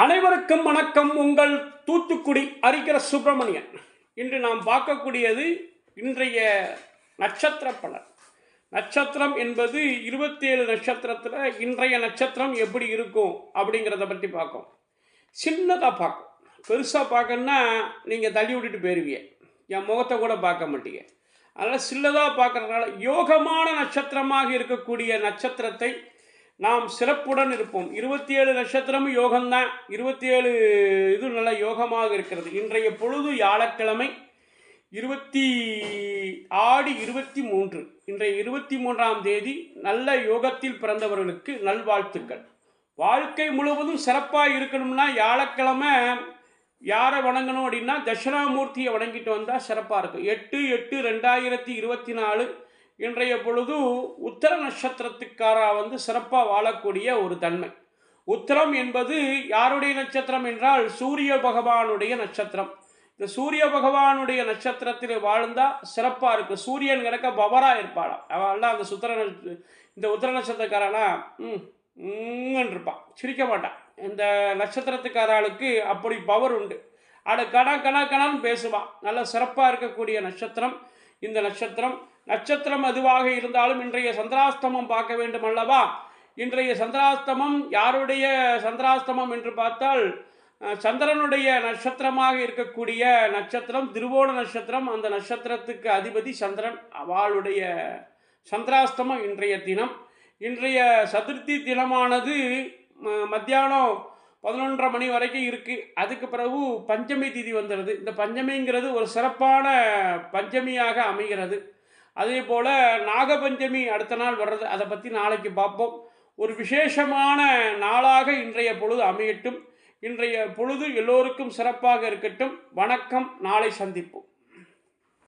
அனைவருக்கும் வணக்கம். உங்கள் தூத்துக்குடி அரிக்கிற சுப்பிரமணியன். இன்று நாம் பார்க்கக்கூடியது இன்றைய நட்சத்திர பலன். நட்சத்திரம் என்பது இருபத்தேழு நட்சத்திரத்தில் இன்றைய நட்சத்திரம் எப்படி இருக்கும் அப்படிங்கிறத பற்றி பார்க்கும். சின்னதாக பார்க்கும். பெருசாக பார்க்கணுன்னா நீங்கள் தள்ளி விட்டுட்டு போயிருவீங்க. என் முகத்தை கூட பார்க்க மாட்டீங்க. அதனால் சின்னதாக பார்க்கறதுனால யோகமான நட்சத்திரமாக இருக்கக்கூடிய நட்சத்திரத்தை நாம் சிறப்புடன் இருப்போம். இருபத்தி ஏழு நட்சத்திரமும் யோகம்தான். இருபத்தி ஏழு இது நல்ல யோகமாக இருக்கிறது. இன்றைய பொழுது வியாழக்கிழமை இருபத்தி ஆடி இருபத்தி மூன்று. இன்றைய இருபத்தி மூன்றாம் தேதி நல்ல யோகத்தில் பிறந்தவர்களுக்கு நல்வாழ்த்துக்கள். வாழ்க்கை முழுவதும் சிறப்பாக இருக்கணும்னா வியாழக்கிழமை யாரை வணங்கணும் அப்படின்னா தட்சிணாமூர்த்தியை வணங்கிட்டு வந்தால் சிறப்பாக இருக்கும். எட்டு எட்டு ரெண்டாயிரத்தி இருபத்தி நாலு இன்றைய பொழுது உத்தர நட்சத்திரத்துக்காரா வந்து சிறப்பாக வாழக்கூடிய ஒரு தன்மை. உத்தரம் என்பது யாருடைய நட்சத்திரம் என்றால் சூரிய பகவானுடைய நட்சத்திரம். இந்த சூரிய பகவானுடைய நட்சத்திரத்தில் வாழ்ந்தால் சிறப்பாக இருக்கும் சூரியன் கிடக்க பவராக இருப்பாளாம் அவள்லாம் அந்த சுத்திர இந்த உத்தர நட்சத்திரக்காரனா? ம் இருப்பான் சிரிக்க மாட்டான். இந்த நட்சத்திரத்துக்காராளுக்கு அப்படி பவர் உண்டு. அட கண கண கணன்னு பேசுவான். நல்ல சிறப்பாக இருக்கக்கூடிய நட்சத்திரம். இந்த நட்சத்திரம். நட்சத்திரம் அதுவாக இருந்தாலும் இன்றைய சந்திராஸ்தமம் பார்க்க வேண்டும் அல்லவா? இன்றைய சந்திராஸ்தமம் யாருடைய சந்திராஸ்தமம் என்று பார்த்தால் சந்திரனுடைய நட்சத்திரமாக இருக்கக்கூடிய நட்சத்திரம் திருவோண நட்சத்திரம். அந்த நட்சத்திரத்துக்கு அதிபதி சந்திரன் அவளுடைய சந்திராஸ்தமம் இன்றைய தினம். இன்றைய சதுர்த்தி தினமானது ம- மத்தியானம் பதினொன்றரை மணி வரைக்கும் இருக்குது அதுக்கு பிறகு பஞ்சமி திதி வந்துடுது. இந்த பஞ்சமிங்கிறது ஒரு சிறப்பான பஞ்சமியாக அமைகிறது. அதே போல் நாகபஞ்சமி அடுத்த நாள் வர்றது அதை பற்றி நாளைக்கு பார்ப்போம். ஒரு விசேஷமான நாளாக இன்றைய பொழுது அமையட்டும். இன்றைய பொழுது எல்லோருக்கும் சிறப்பாக இருக்கட்டும். வணக்கம். நாளை சந்திப்போம்.